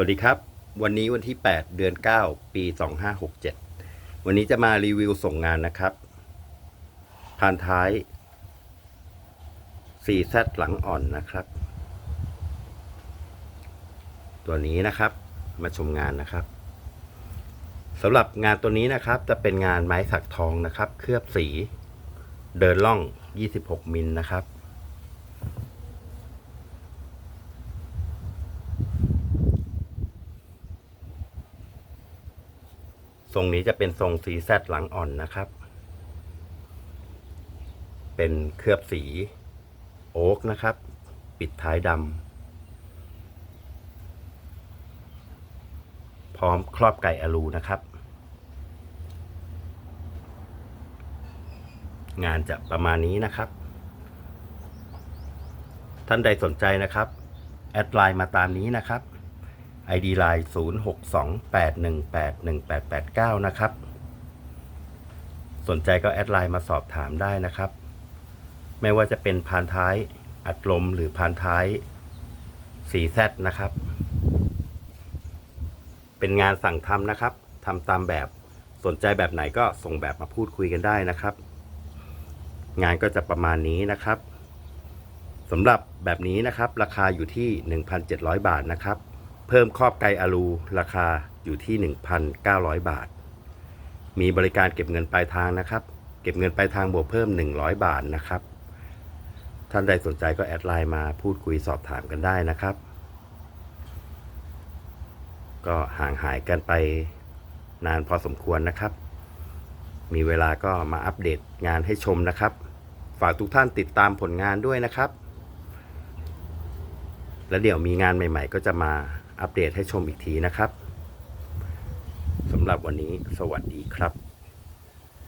วัสดีครับ วันนี้วันที่ 8 เดือน 9 ปี 2567 วันนี้จะมารีวิวส่งงานนะครับพานท้าย 4Z หลังอ่อนนะครับ ตัวนี้นะครับมาชมงานนะครับสำหรับงานตัวนี้นะครับ จะเป็นงานไม้สักทองนะครับ เคลือบสี เดินล่อง 26 มิลนะครับ ทรงนี้จะเป็นทรงสีแซดหลังอ่อนนะครับ เป็นเคลือบสีโอ๊กนะครับ ปิดท้ายดำพร้อมครอบไก่อลูนะครับ งานจะประมาณนี้นะครับ ท่านใดสนใจนะครับ แอดไลน์มาตามนี้นะครับ ID Line 0628181889 นะครับ สนใจก็แอดไลน์มาสอบถามได้นะครับ ไม่ว่าจะเป็นพานท้ายอัดลมหรือพานท้าย 4Z นะครับ เป็นงานสั่งทำนะครับทำตามแบบสนใจแบบไหนก็ส่งแบบมาพูดคุยกันได้นะครับ งานก็จะประมาณนี้นะครับสำหรับแบบนี้นะครับ ราคาอยู่ที่ 1,700 บาทนะครับ เพิ่มครอบไกอะลูราคาอยู่ที่ 1,900 บาท มีบริการเก็บเงินปลายทางนะครับ เก็บเงินปลายทางบวกเพิ่ม 100 บาทนะครับ ท่านใดสนใจก็แอดไลน์มาพูดคุยสอบถามกันได้นะครับ ก็ห่างหายกันไปนานพอสมควรนะครับ มีเวลาก็มาอัปเดตงานให้ชมนะครับ ฝากทุกท่านติดตามผลงานด้วยนะครับ แล้วเดี๋ยวมีงานใหม่ ๆ ก็จะมา อัปเดตให้ชมอีกทีนะครับสำหรับวันนี้สวัสดีครับ